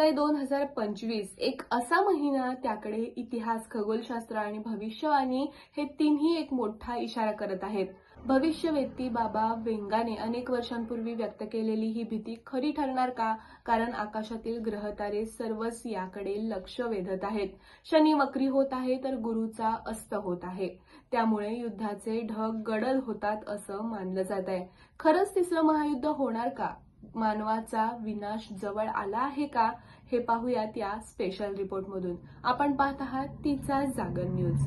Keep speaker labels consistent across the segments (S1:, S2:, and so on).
S1: जुलै दोन हजार पंचवीस एक असा महिना त्याकडे इतिहास खगोलशास्त्र आणि भविष्यवाणी हे तिन्ही एक मोठा इशारा करत आहेत. भविष्यवेत्ती बाबा वेंगाने अनेक वर्षांपूर्वी व्यक्त केलेली ही भीती खरी ठरणार का? कारण आकाशातील ग्रहतारे सर्वच याकडे लक्ष वेधत आहेत. शनी वक्री होत आहे तर गुरुचा अस्त होत आहे. त्यामुळे युद्धाचे ढग गडद होतात असं मानलं जात आहे. खरंच तिसरं महायुद्ध होणार का? मानवाचा विनाश जवळ आला आहे का हे पाहूयात या स्पेशल रिपोर्टमधून आपण पाहत आहात तिचा जागर न्यूज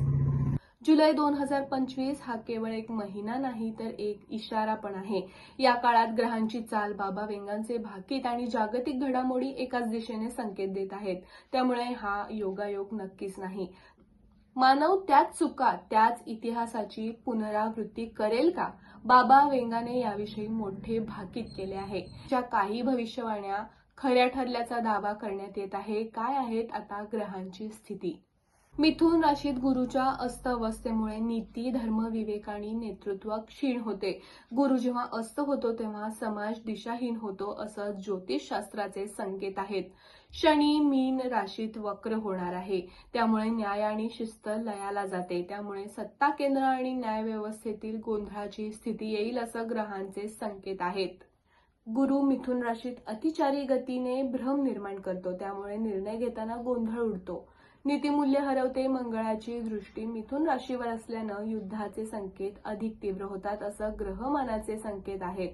S1: जुलै दोन हजार पंचवीस हा केवळ एक महिना नाही तर एक इशारा पण आहे. या काळात ग्रहांची चाल बाबा वेंगांचे भाकीत आणि जागतिक घडामोडी एकाच दिशेने संकेत देत आहेत. त्यामुळे हा योगायोग नक्कीच नाही. मानव त्याच चुका त्याच इतिहासाची पुनरावृत्ती करेल का? बाबा वेंगाने याविषयी मोठे भाकीत केले आहे. ज्या काही भविष्यवाण्या खऱ्या ठरल्याचा दावा करण्यात येत आहे काय आहेत आता ग्रहांची स्थिती? मिथुन राशीत गुरुच्या अस्तअवस्थेमुळे नीती धर्म विवेक आणि नेतृत्व क्षीण होते. गुरु जेव्हा अस्त होतो तेव्हा समाज दिशाहीन होतो असं ज्योतिषशास्त्राचे संकेत आहेत. शनी मीन राशीत वक्र होणार आहे. त्यामुळे न्याय आणि शिस्त लयाला जाते. त्यामुळे सत्ता केंद्र आणि न्याय व्यवस्थेतील गोंधळाची स्थिती येईल असं ग्रहांचे संकेत आहेत. गुरु मिथुन राशीत अतिचारी गतीने भ्रम निर्माण करतो. त्यामुळे निर्णय घेताना गोंधळ उडतो. नीतिमूल्य हरवते मंगळाची दृष्टी मिथुन राशीवर असल्यानं युद्धाचे संकेत अधिक तीव्र होतात असं ग्रहमानाचे संकेत आहेत.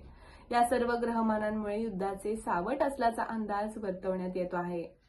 S1: या सर्व ग्रहमानांमुळे युद्धाचे सावट असल्याचा अंदाज वर्तवण्यात येतो आहे.